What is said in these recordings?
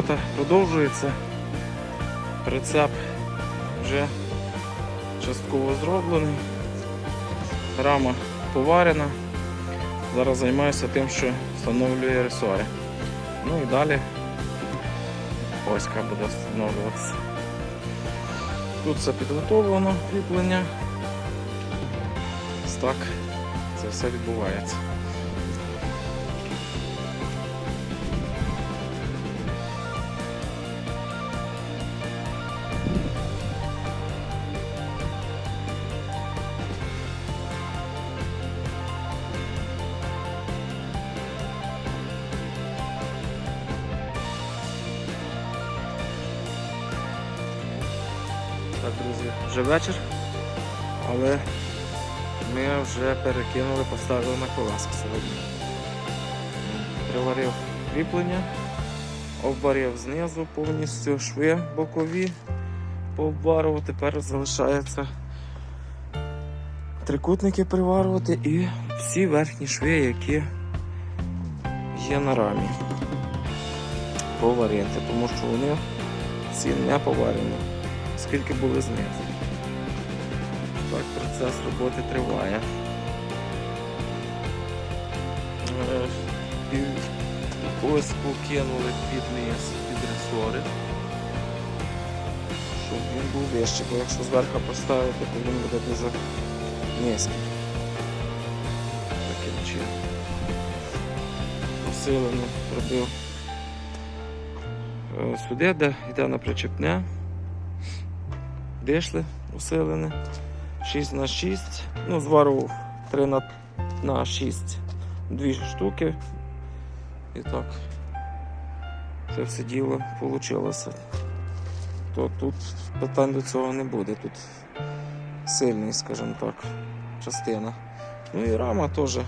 робота продовжується. Прицеп вже частково зроблений. Рама поварена. Зараз займаюся тим, що встановлює ресори. Ну і далі оська буде встановлюватися. Тут все підготовлено, кріплення. Так це все відбувається. Вже вечір, але ми вже перекинули, поставили на колеса сьогодні. Приварив кріплення, обварив знизу повністю шви бокові, пообварив. Тепер залишається трикутники приварювати і всі верхні шви, які є на рамі. Поварити, тому що вони всі не поварені скільки були знизу. Так, процес роботи триває. Е, і Ось покинули під низ, під ресори, щоб він був вищий, бо якщо зверху поставити, то він буде дуже низький. Таким чином. Посилено робив е, сюди, де йде на причепне дишли усилене 6 на 6 ну, зварував 3 на, на 6 дві штуки. І так це все діло вийшло. То тут питань до цього не буде. Тут сильний, скажімо так, частина. Ну і рама теж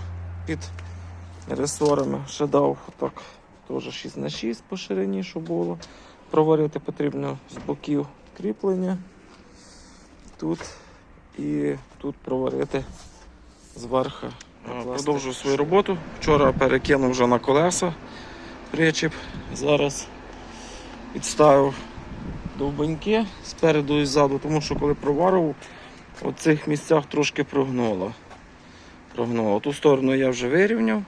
під ресорами ще дав так, теж 6 на 6 по ширині, що було. Проварити потрібно з боків кріплення тут і тут проварити зверху. Продовжую свою роботу. Вчора перекинув вже на колеса причіп. Зараз підставив довбаньки спереду і ззаду, тому що коли проварив, у цих місцях трошки прогнуло. прогнуло. Ту сторону я вже вирівняв,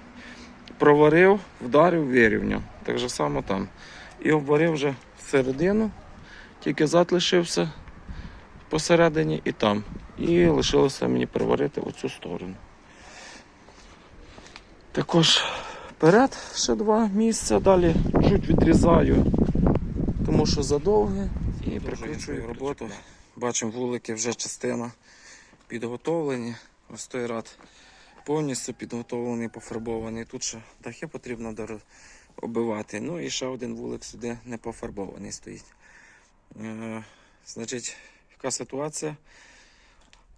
проварив, вдарив, вирівняв. Так же само там. І обварив вже середину, тільки зад лишився посередині і там. І лишилося мені приварити оцю сторону. Також вперед ще два місця, далі чуть відрізаю, тому що задовге. І прикручую роботу. Бачимо, вулики вже частина підготовлені. Ось той рад повністю підготовлений, пофарбований. Тут ще дахи потрібно оббивати. Ну і ще один вулик сюди не пофарбований стоїть. Е, значить, яка ситуація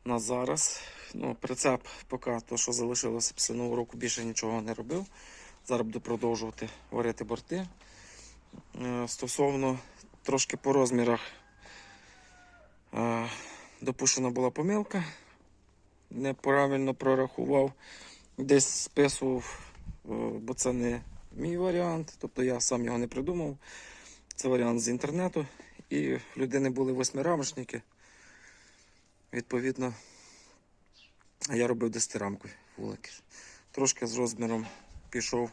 на зараз. Ну, прицеп поки то, що залишилося після нового року, більше нічого не робив. Зараз буду продовжувати варити борти. Е, Стосовно трошки по розмірах е, допущена була помилка. Неправильно прорахував, десь списував, е, бо це не мій варіант, тобто я сам його не придумав. Це варіант з інтернету. І в людини були восьмирамочники. Відповідно, я робив десятирамкові вулики. Трошки з розміром пішов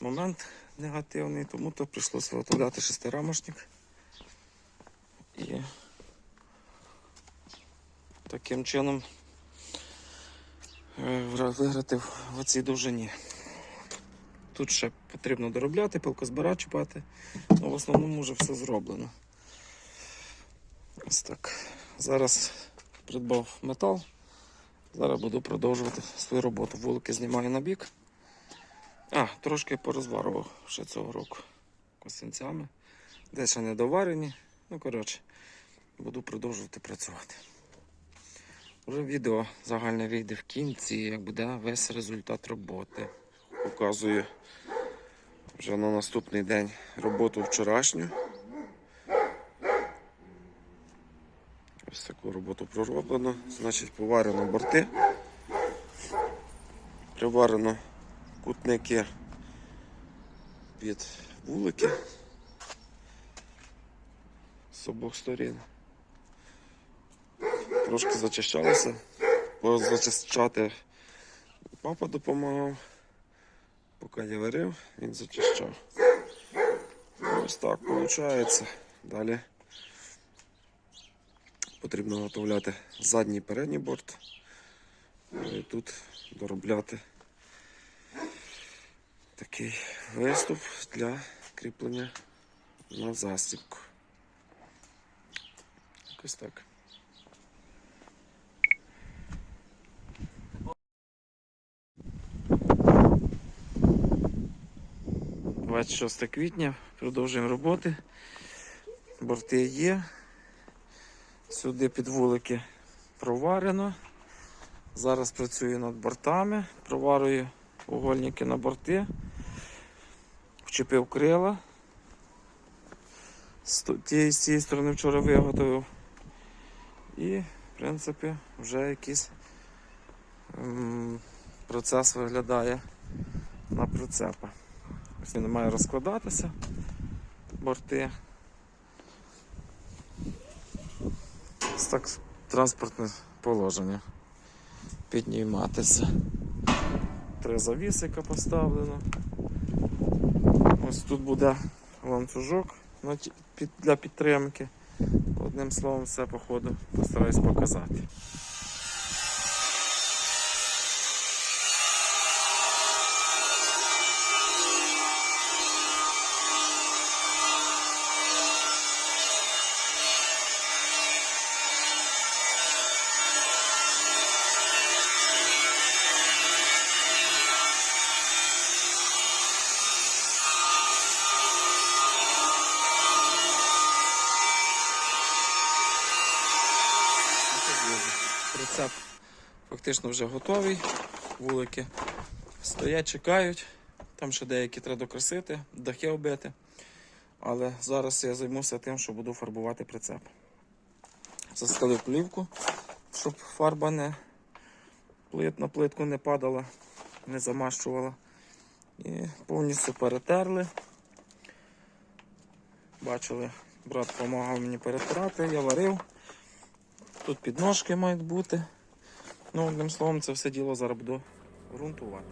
момент негативний, тому то прийшлося виготовляти шестирамочник. І таким чином е, виграти в цій довжині. Тут ще потрібно доробляти, пилкозбира чіпати, але в основному вже все зроблено. Ось так. Зараз придбав метал. Зараз буду продовжувати свою роботу. Вулики знімаю на бік. А, трошки порозварував ще цього року косинцями. Де ще не доварені. Ну, коротше, буду продовжувати працювати. Вже відео загальне вийде в кінці, як буде весь результат роботи. Показую вже на наступний день роботу вчорашню. Ось таку роботу пророблено. Значить, поварено борти, приварено кутники під вулики. з обох сторін. Трошки зачищалося. Бо зачищати папа допомагав. Поки я варив, він зачищав. Ось так виходить. Далі потрібно готовляти задній і передній борт. І тут доробляти такий виступ для кріплення на застібку. Якось так. — 26 квітня, продовжуємо роботи. Борти є. Сюди під вулики проварено. Зараз працюю над бортами, проварюю угольники на борти, вчепив крила. З з цієї сторони вчора виготовив. І, в принципі, вже якийсь процес виглядає на прицепа. Він має розкладатися, борти. Так транспортне положення. Підніматися. Три завісика поставлено. Ось тут буде ланцюжок для підтримки. Одним словом, все по ходу постараюсь показати. Прицеп фактично вже готовий. Вулики стоять, чекають. Там ще деякі треба докрасити, дахи оббити. Але зараз я займуся тим, що буду фарбувати прицеп. Застелив плівку, щоб фарба не плит на плитку не падала, не замащувала. І повністю перетерли. Бачили, брат допомагав мені перетирати, я варив. Тут підножки мають бути. Ну, одним словом, це все діло зараз буду ґрунтувати.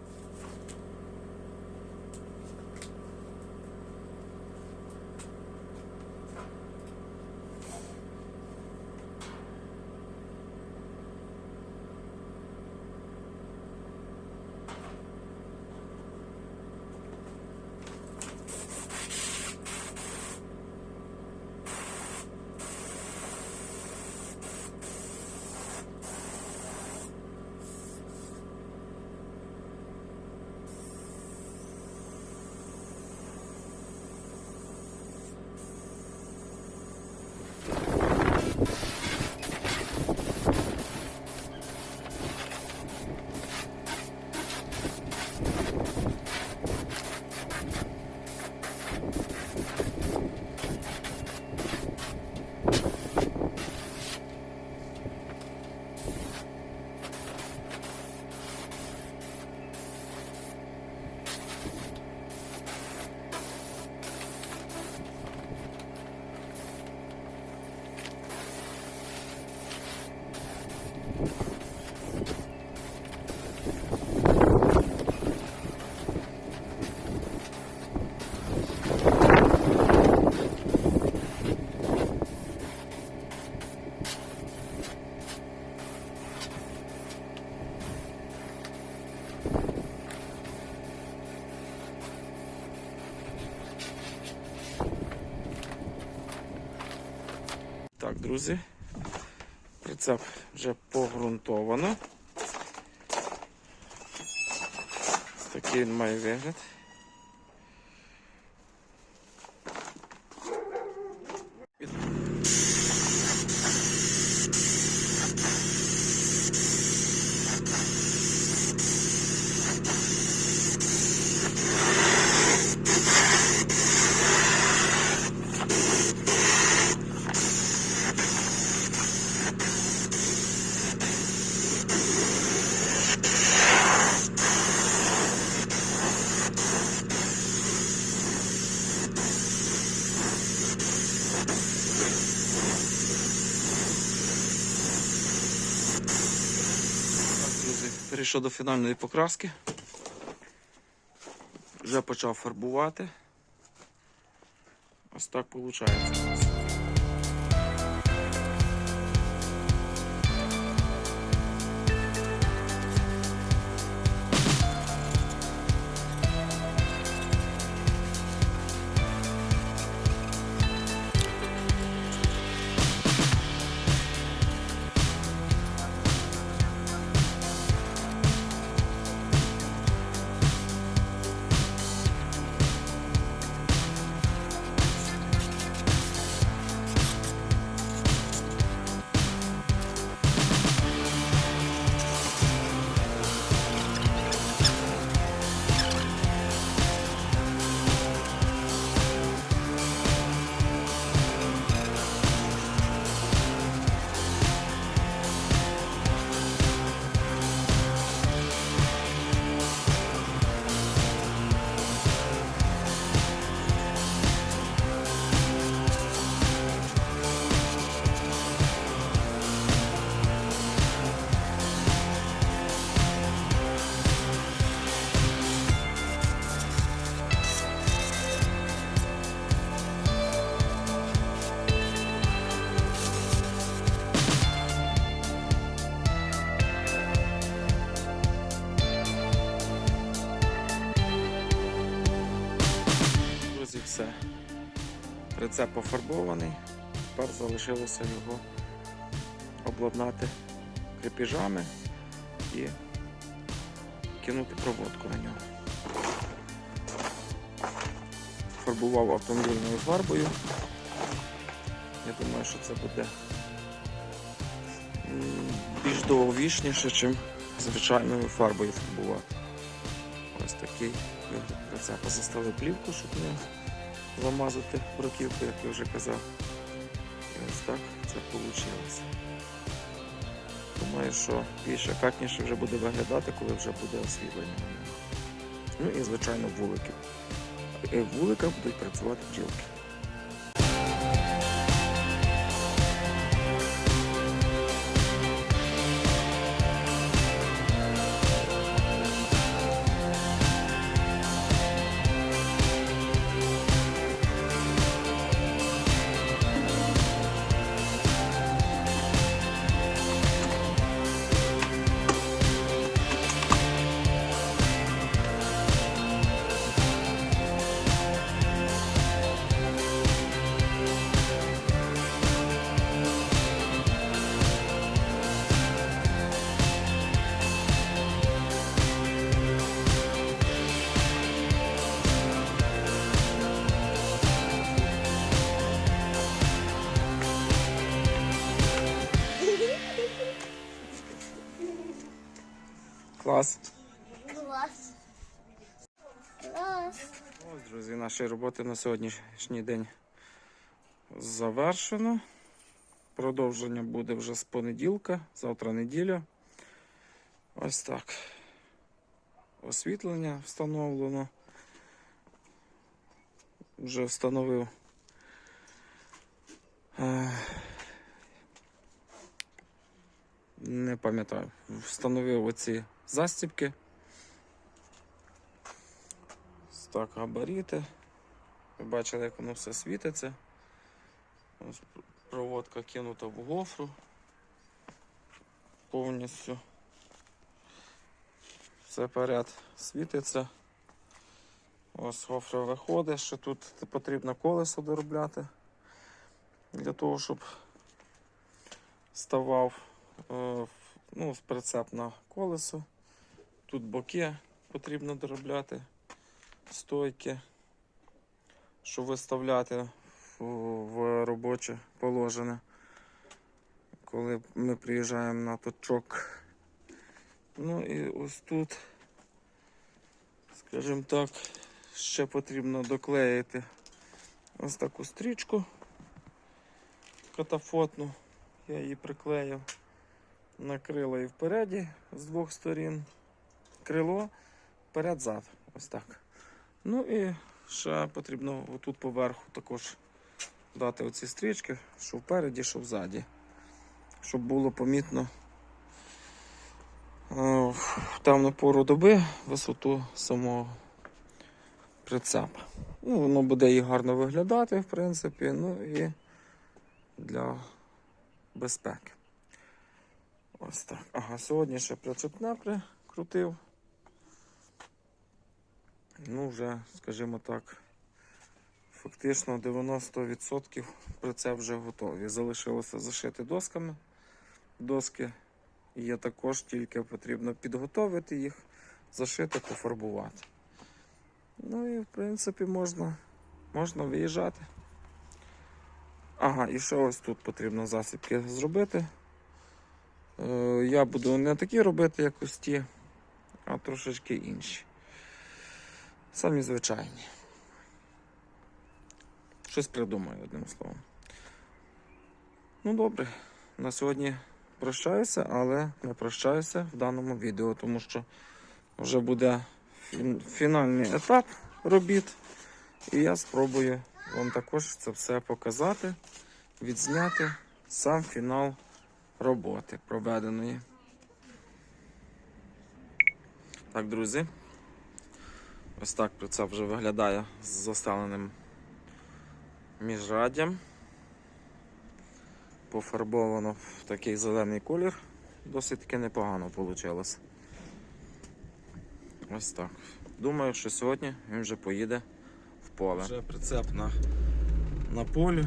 Друзі, прицеп вже погрунтовано. Такий він має вигляд. Перейшов до фінальної покраски. Вже почав фарбувати. Ось так виходить Прицеп пофарбований. Тепер залишилося його обладнати крепіжами і кинути проводку на нього. Фарбував автомобільною фарбою. Я думаю, що це буде більш довговічніше, ніж звичайною фарбою фарбувати. Ось такий вигляд прицепа. Заставив плівку, щоб не замазати бруківку, як я вже казав. І ось так це вийшло. Думаю, що більш ефектніше вже буде виглядати, коли вже буде освітлення. Ну і, звичайно, вулики. І в вуликах будуть працювати бджілки. Клас. Клас. Клас. Ось, друзі, наші роботи на сьогоднішній день завершено. Продовження буде вже з понеділка, завтра неділя. Ось так. Освітлення встановлено. Вже встановив. е, Не пам'ятаю. Встановив оці застібки. Так, габаріти. Ви бачили, як воно все світиться. Проводка кинута в гофру. Повністю. Все поряд світиться. Ось гофра виходить, що тут потрібно колесо доробляти для того, щоб ставав е, ну, прицеп на колесо. Тут боки потрібно доробляти стойки, щоб виставляти в, робоче положення, коли ми приїжджаємо на точок. Ну і ось тут, скажімо так, ще потрібно доклеїти ось таку стрічку катафотну. Я її приклеїв на крила і впереді з двох сторін. Крило, вперед-зад. Ось так. Ну і ще потрібно отут поверху також дати оці стрічки, що впереді, що взаді. Щоб було помітно е, в темну пору доби висоту самого прицепа. Ну, воно буде і гарно виглядати, в принципі, ну і для безпеки. Ось так. Ага, сьогодні ще прицепне прикрутив. Ну, вже, скажімо так, фактично 90% прицеп вже готові. Залишилося зашити досками. Доски є також, тільки потрібно підготовити їх, зашити, пофарбувати. Ну і в принципі можна, можна виїжджати. Ага, і ще ось тут потрібно засібки зробити. Е, я буду не такі робити, як ось ті, а трошечки інші. Самі звичайні. Щось придумаю, одним словом. Ну добре, на сьогодні прощаюся, але не прощаюся в даному відео, тому що вже буде фінальний етап робіт. І я спробую вам також це все показати, відзняти сам фінал роботи проведеної. Так, друзі. Ось так це вже виглядає з заставленим міжраддям. Пофарбовано в такий зелений колір. Досить таки непогано вийшло. Ось так. Думаю, що сьогодні він вже поїде в поле. Вже прицеп на, на полі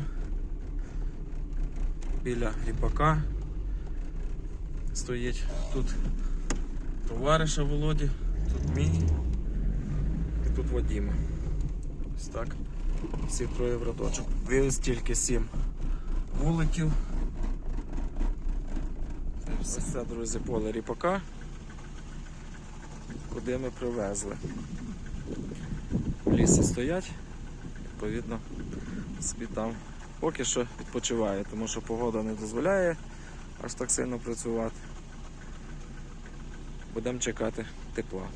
біля ріпака стоїть тут товариша Володі, тут мій тут Вадіма. Ось так. Всі троє в рядочок. Вивез тільки сім вуликів. Ось це, друзі, поле ріпака, куди ми привезли. В лісі стоять, відповідно, собі там поки що відпочиває, тому що погода не дозволяє аж так сильно працювати. Будемо чекати тепла.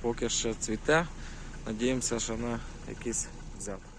Поки ще цвіте, надіємося, що на якийсь взяток.